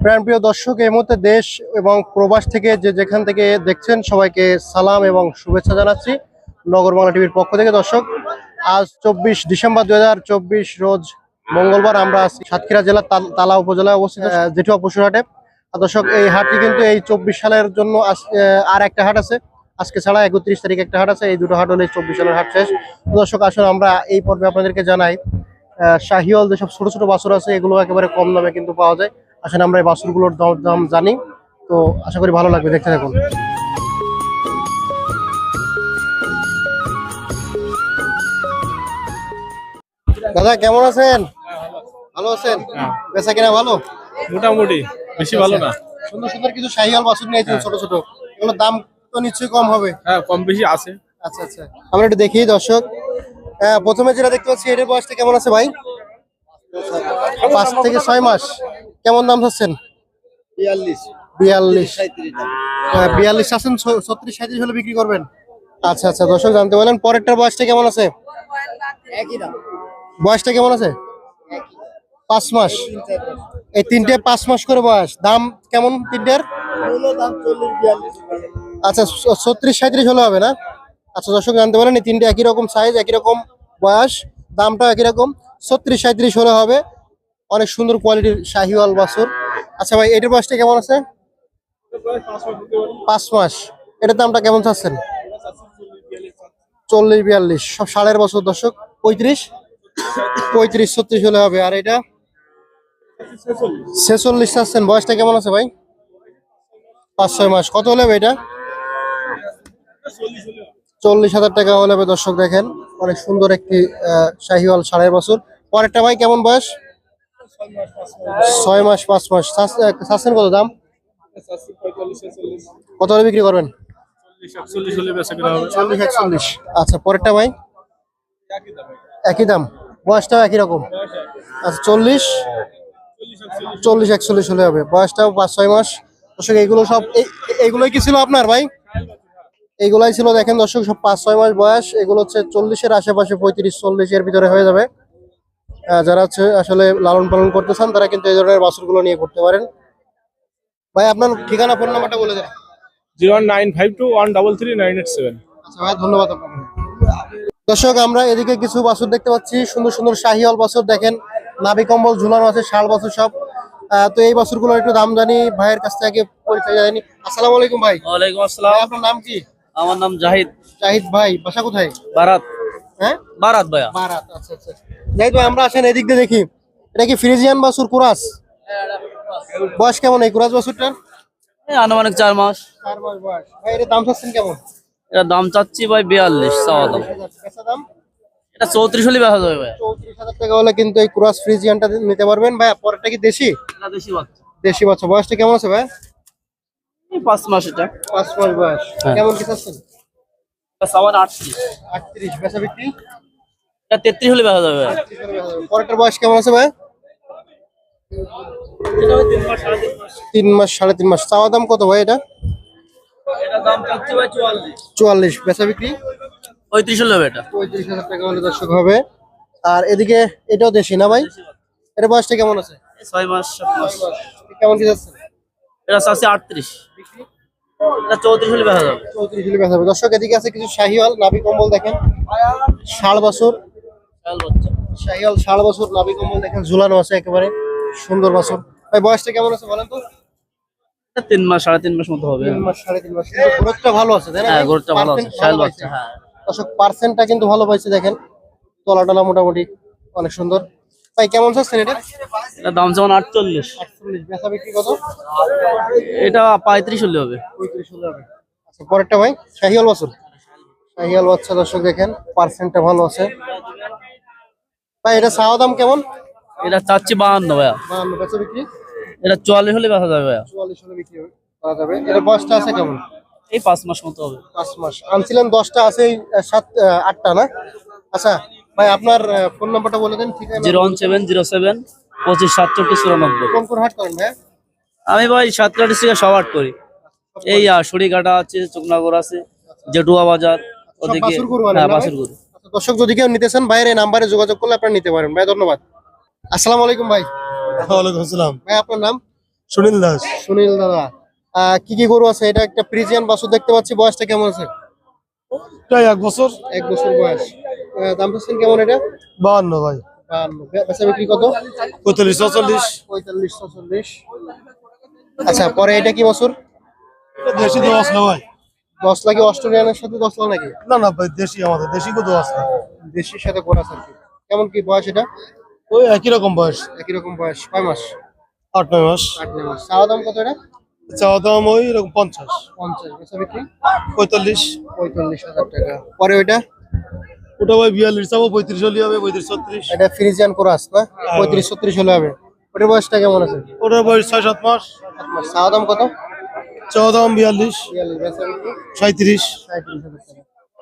প্রাণপ্রিয় দর্শক এই মুহূর্তে দেশ এবং প্রবাস থেকে যে যেখান থেকে দেখছেন সবাইকে সালাম এবং শুভেচ্ছা জানাচ্ছি নগর বাংলা টিভির পক্ষ থেকে। দর্শক আজ চব্বিশ ডিসেম্বর দুই হাজার চব্বিশ রোজ মঙ্গলবার আমরা আছি সাতক্ষীরা জেলার তাল- উপজেলায় অবস্থিত আহ, জেঠুয়া পশুরহাটে দর্শক এই হাটটি কিন্তু এই চব্বিশ সালের জন্য আর একটা হাট আছে। আজকে ছাড়া একত্রিশ তারিখ একটা হাট আছে এই দুটো হাট হলে চব্বিশ সালের হাট শেষ। দর্শক আসলে আমরা এই পর্বে আপনাদেরকে জানাই আহ, শাহিওয়াল যেসব ছোট ছোট বাছুর আছে এগুলো একেবারে কম দামে কিন্তু পাওয়া যায়। আসলে আমরা এই বাছুরগুলোর দাম জানি। তো আশা করি ভালো লাগবে দেখতে থাকুন। দাদা কেমন আছেন? ভালো আছেন? বেচা কিনা ভালো? মোটামুটি বেশি ভালো না। সুন্দর সুন্দর কিছু শাহিয়াল বাছুর নিয়েছেন ছোট ছোট। এগুলোর দাম তো নিশ্চয়ই কম হবে। হ্যাঁ কম বেশি আছে। আচ্ছা আচ্ছা। আমরা একটু দেখি দর্শক। আহ, প্রথমে যেটা দেখতে পাচ্ছি এটার বয়সটা কেমন আছে ভাই? পাঁচ থেকে ছয় মাস। কেমন দাম চাচ্ছেন? বিয়াল্লিশ। বিয়াল্লিশ। সাঁত্রিশ বিয়াল্লিশ আছেন ছত্রিশ সাঁত্রিশ হলে বিক্রি করবেন? আচ্ছা আচ্ছা দর্শক জানতে পারলেন পরেরটার বয়সটা কেমন আছে? বয়সটা কেমন আছে? পাঁচ মাস। এই তিনটে পাঁচ মাস করে বয়স। দাম কেমন তিনটের? আচ্ছা ছত্রিশ সাঁত্রিশ হলে হবে না? আচ্ছা দর্শক জানতে পারেন এই তিনটে একই রকম সাইজ একই রকম বয়স দামটা একই রকম। ছত্রিশ সাঁত্রিশ হলে হবে। অনেক সুন্দর কোয়ালিটির শাহিওয়াল বাছুর। আচ্ছা ভাই, এটার বয়সটা কেমন আছে? পাঁচ মাস। এটার দামটা কেমন চাচ্ছেন? চল্লিশ বিয়াল্লিশ। সব সাড়ের বছর, দর্শক। পঁয়ত্রিশ? পঁয়ত্রিশ, ছত্রিশ হলে হবে। আর এটা? ছেচল্লিশ চাচ্ছেন। বয়সটা কেমন আছে ভাই? পাঁচ, ছয় মাস। কত হলে হবে এটা? চল্লিশ হাজার টাকা হলে হবে, দর্শক দেখেন। অনেক সুন্দর একটি শাহিওয়াল সাড়ে বছর। পরেরটা ভাই, কেমন বয়স? ছয় মাস পাঁচ মাস। চাচ্ছেন কত দাম? কত হলে বিক্রি করবেন? চল্লিশ একচল্লিশ আচ্ছা পরেরটা ভাই? একই দাম বয়সটাও একই রকম। আচ্ছা চল্লিশ? চল্লিশ একচল্লিশ। হলে হবে। বয়সটাও পাঁচ ছয় মাস। দর্শক এইগুলো সব এই- এইগুলোই কি ছিল আপনার ভাই? এইগুলাই ছিল দেখেন দর্শক সব পাঁচ ছয় মাস বয়স। এগুলো হচ্ছে চল্লিশের আশেপাশে পঁয়ত্রিশ চল্লিশের ভিতরে হয়ে যাবে। যারা হচ্ছে আসলে লালন পালন করতে চান তারা কিন্তু এই ধরনের বাছুরগুলো নিয়ে করতে পারেন। ভাই আপনার ঠিকানা ফোন নাম্বারটা বলে দেন। Zero one nine five two one double three nine eight seven. আচ্ছা ভাই ধন্যবাদ আপনাকে। দর্শক আমরা এদিকে কিছু বাছুর দেখতে পাচ্ছি। সুন্দর সুন্দর শাহিওয়াল বাছুর দেখেন। নাভি কম্বল ঝুলানো আছে শাল বাছুর সব। আহ, তো এই বাছুরগুলোর একটু দাম জানি ভাইয়ের কাছ থেকে পরিচয় জানি। আসসালামু আলাইকুম ভাই। ওয়ালাইকুম আসসালাম। আপনার নাম কি? আমার নাম জাহিদ। জাহিদ ভাই বাসা কোথায়? বারাত। হ্যাঁ? বারাত ভাইয়া। বারাত আচ্ছা আচ্ছা। জাহিদ ভাই আমরা আসেন এদিক দিয়ে দেখি। এটা কি ফ্রিজিয়ান বাছুর কুরাস? বয়স কেমন এই কুরাস বাছুরটার এই আনুমানিক চার মাস। চার মাস বয়স। ভাই এর দাম চাচ্ছেন কেমন? এটা দাম চাচ্ছি ভাই বিয়াল্লিশ চাওয়া দাম। দাম? এটা চৌত্রিশ হলে বেচা যাবে ভাইয়া চৌত্রিশ হাজার টাকা হলে কিন্তু এই কুরাস ফ্রিজিয়ানটা নিতে পারবেন। ভাই পরেরটা কি দেশি? এটা বেশি বাচ্চা। দেশি বাচ্চা। বয়সটা কেমন আছে ভাই? পাঁচ মাস এটা। পাঁচ মাস বয়স। হ্যাঁ। কেমন কি চাচ্ছেন? এটা আটত্রিশ। আটত্রিশ। বেচা বিক্রি? এটা তেত্রিশ হলে বেচা যাবে ভাইয়া পরেরটার বয়স কেমন আছে ভাই? তিন মাস সাড়ে তিন মাস। চাওয়া দাম কত ভাই এটা? ভাই চুয়াল্লিশ। বেচা বিক্রি? পঁয়ত্রিশ হলে হবে এটা। পঁয়ত্রিশ হাজার টাকা হলে দর্শক হবে। আর এদিকে এটাও দেশি না ভাই? এটা বয়সটা কেমন আছে? ছয় মাস সাত মাস। কেমন কি যাচ্ছে? এটা আটত্রিশ। চৌত্রিশ হলে বেচা যাবে চৌত্রিশ হলে বেচা হবে। দর্শক এদিকে আছে কিছু শাহিওয়াল নাভি কম্বল দেখেন। ষাট বছর। শাহিওয়াল ষাট বছর নাভি কম্বল দেখেন ঝুলানো আছে একেবারে সুন্দর বছর। ভাই বয়সটা কেমন আছে বলেন তো? তিন মাস সাড়ে তিন মাস মতো হবে। তিন মাস সাড়ে তিন মাস। গ্রোথটা ভালো আছে তাই না হ্যাঁ ভালো আছে বাচ্চা। হ্যাঁ। দর্শক পার্সেন্টটা কিন্তু ভালো পাইছে দেখেন। তলা টলা মোটামুটি অনেক সুন্দর। ভাই কেমন চাচ্ছেন এটা এটা দাম যেমন আটচল্লিশ। আটচল্লিশ। বেচা বিক্রি কত? এটা পঁয়ত্রিশ হলে হবে। পঁয়ত্রিশ হলে হবে। আচ্ছা পরেরটা ভাই শাহিয়াল বাছুর। শাহিয়াল বাচ্চা দর্শক দেখেন পার্সেন্টটা ভালো আছে। ভাই এটা চাওয়া দাম কেমন? এটা চাচ্ছি বাহান্ন ভাইয়া। বাহান্ন বেচা বিক্রি? এটা চুয়াল্লিশ হলে বেচা যাবে ভাইয়া। চুয়াল্লিশ হলে বিক্রি হবে করা যাবে। এটা বয়সটা আছে কেমন? এই পাঁচ মাস মতো হবে। পাঁচ মাস। আনছিলেন দশটা আছে এই, সাত আহ, আটটা না? আচ্ছা ভাই আপনার ফোন নাম্বারটা বলে দেন ঠিক আছে zero one seven zero seven পঁচিশ সাতষট্টি চুরানব্বই। কোন কোন হাট করেন ভাই আমি ভাই সাতটা ডিস্ট্রিক্টে সব আট করি। এই সরিঘাটা আছে চুকনাগর আছে জেটুয়া বাজার ওদিকে? বাসুর গরু আচ্ছা, দর্শক যদি কেউ নিতে চান বাইরে নাম্বারে যোগাযোগ করলে আপনারা নিতে পারেন। ভাই ধন্যবাদ। আসসালামু আলাইকুম ভাই। ওয়ালাইকুম আসসালাম। ভাই আপনার নাম? সুনীল দাস। সুনীল দাদা। কি কি গরু আছে? এটা একটা ফ্রিজিয়ান বাছুর দেখতে পাচ্ছি। বয়সটা কেমন আছে? প্রায় এক বছর। এক বছর বয়স। দাম পাচ্ছেন কেমন এটা? বাহান্ন ভাই। বেচা বিক্রি কত? পঁয়তাল্লিশ ছচল্লিশ। পঁয়তাল্লিশ ছচল্লিশ। আচ্ছা পরে এটা কি বছর? দেশি তো আসলো ভাই? দশ লাখে অস্ট্রেলিয়ানের সাথে দশ লাখ নাকি? না না ভাই দেশি আমাদের দেশি কত আসলো দেশির সাথে করা আছে আর কি? কেমন কি বয়স এটা? ওই একই রকম বয়স। একই রকম বয়স কয় মাস? আট নয় মাস। আট নয় মাস। চাওয়া দাম কত এটা? চাওয়া দাম ওই রকম পঞ্চাশ। পঞ্চাশ। বেচা বিক্রি? পঁয়তাল্লিশ। পঁয়তাল্লিশ হাজার টাকা। পরে ওইটা? ওটা ভাই বিয়াল্লিশ চাবো পঁয়ত্রিশ হলে হবে পঁয়ত্রিশ ছত্রিশ। এটা ফ্রিজিয়ান কোরাস না? পঁয়ত্রিশ ছত্রিশ হলে হবে। ওটার বয়সটা কেমন আছে? ওটার বয়স ছয় সাত মাস। সাত মাস। চাওয়া দাম কত? দাম বিয়াল্লিশ সাঁত্রিশ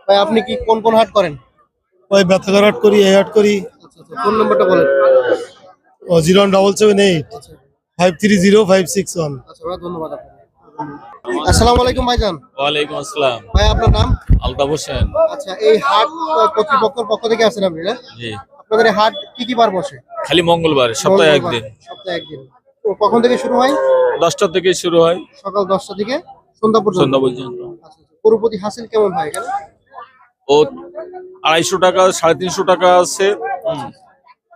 ভাই আপনি কি কোন কোন হাট করেন? ওই ব্যথাকার হাট করি এই হাট করি। আচ্ছা আচ্ছা ফোন নম্বরটা বলেন? ও zero double seven eight. Five three zero five six one. আচ্ছা ভাই ধন্যবাদ আসসালামু আলাইকুম ভাইজান। ওয়ালাইকুম আসসালাম। ভাই আপনার নাম? আলতাফ হোসেন। আচ্ছা এই হাট কর্তৃপক্ষের পক্ষ থেকে আছেন আপনি না? জি। আপনাদের হাট কি কি বার বসে? খালি মঙ্গলবার সপ্তাহে একদিন। সপ্তাহে একদিন। তো কখন থেকে শুরু হয়? দশটা থেকে শুরু হয়। সকাল দশটা থেকে সন্ধ্যা পর্যন্ত? সন্ধ্যা পর্যন্ত। আচ্ছা, আচ্ছা। হাসিল কেমন হয় এখানে? ও আড়াইশো টাকা সাড়ে তিনশো টাকা আছে। হুম।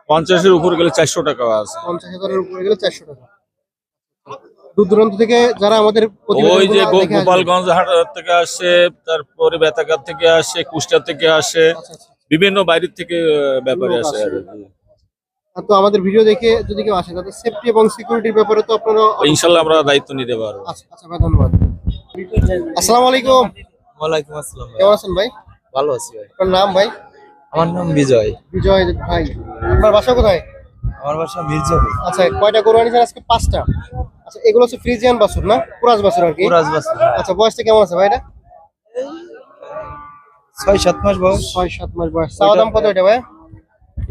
পঞ্চাশের উপর গেলে চারশো টাকা আছে। পঞ্চাশ হাজারের উপরে গেলে চারশো টাকা। দূর দূরান্ত থেকে যারা আমাদের ওই যে গোপালগঞ্জ হাট থেকে আসে তারপরে থেকে আসে কুষ্টিয়া থেকে আসে। আচ্ছা, আচ্ছা। বিভিন্ন বাইরের থেকে ব্যাপারে আসে তো আমাদের ভিডিও দেখে যদি কেউ আসে তাদের সেফটি এবং সিকিউরিটির ব্যাপারে তো আপনারা ইনশাল্লাহ আমরা দায়িত্ব নিতে পারব। আচ্ছা আচ্ছা ভাই ধন্যবাদ। আসসালামু আলাইকুম। ওয়ালাইকুম আসসালাম ভাই। কেমন আছেন ভাই? ভালো আছি ভাই। আপনার নাম ভাই? আমার নাম বিজয়। বিজয় ভাই। আপনার বাসা কোথায়? আমার বাসা মির্জাপুর। আচ্ছা কয়টা গরু আনিছেন আজকে পাঁচটা? আচ্ছা এগুলো হচ্ছে ফ্রিজিয়ান বাছুর না? পুরাজ বাছুর আর কি? পুরাজ বাসা আচ্ছা বয়সটা কেমন আছে ভাই এটা? ছয় সাত মাস বয়স। ছয় সাত মাস বয়স। চাওয়া দাম কত এটা ভাই?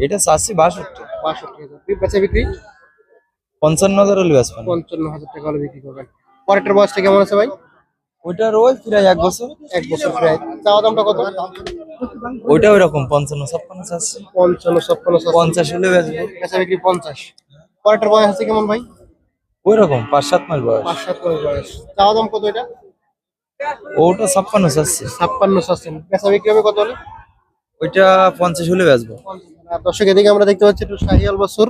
এটা চাচ্ছি বাষট্টি। বাষট্টি হাজার। বেচা বিক্রি? পঞ্চান্ন হাজার হলে বেসবেন পঞ্চান্ন হাজার টাকা হলে বিক্রি করবেন। পরেরটার বয়সটা কেমন আছে ভাই? ওইটার ওই প্রায় এক বছর। এক বছর প্রায়। চাওয়া দামটা কত? ওইটা ওই রকম পঞ্চান্ন ছাপ্পান্ন চাচ্ছি। পঞ্চান্ন ছাপ্পান্ন পঞ্চাশ হলে বেচা বিক্রি পঞ্চাশ। পরেরটার বয়স আছে কেমন ভাই? ওই রকম পাঁচ সাত মাস বয়স। পাঁচ সাত মাস বয়স। চাওয়া দাম কত এটা? ওটা ছাপ্পান্ন চাচ্ছি। ছাপ্পান্ন সাসেন বেচা বিক্রি হবে কত হলে? ওইটা পঞ্চাশ হলে আর দর্শক এদিকে আমরা দেখতে পাচ্ছি একটু শাহিয়াল বাছুর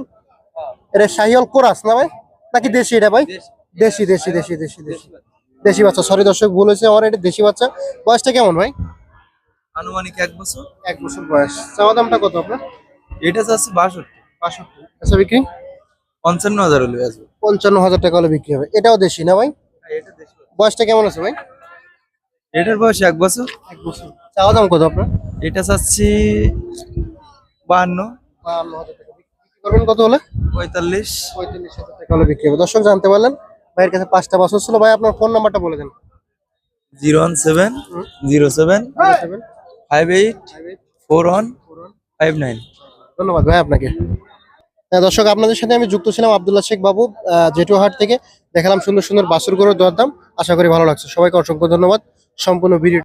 এটা শাহিয়াল কোরাস না ভাই? নাকি দেশি এটা ভাই? দেশি। দেশি দেশি দেশি দেশি দেশি। বাচ্চা। সরি দর্শক ভুল হয়েছে আমার এটা দেশি বাচ্চা। বয়সটা কেমন ভাই? আনুমানিক এক বছর। এক বছর বয়স। চাওয়া দামটা কত আপনার? এটা চাচ্ছি বাষট্টি। বাষট্টি। বেচা বিক্রি? পঞ্চান্ন হাজার হলে বেসবো পঞ্চান্ন হাজার টাকা হলে বিক্রি হবে। এটাও দেশি না ভাই? বয়সটা কেমন আছে ভাই? এটার বয়স এক বছর। এক বছর। চাওয়া দাম কত আপনার? এটা চাচ্ছি বাহান্ন বাহান্ন হাজার টাকা বিক্রি করবেন কত হলে? পঁয়তাল্লিশ। পঁয়তাল্লিশ হাজার টাকা হলে বিক্রি হবে। দর্শক জানতে পারলেন ভাইয়ের কাছে পাঁচটা বছর ছিল। ভাই আপনার ফোন নাম্বারটা বলে দেন। Zero one seven zero seven five eight four one five nine. ধন্যবাদ ভাই আপনাকে। হ্যাঁ, দর্শক আপনাদের সাথে আমি যুক্ত ছিলাম আব্দুল্লাহ শেখ বাবু জেটুহাট থেকে। দেখালাম সুন্দর সুন্দর বাসুর গরুর দরদাম। আশা করি ভালো লাগছে। সবাইকে অসংখ্য ধন্যবাদ। সম্পূর্ণ ভিডিও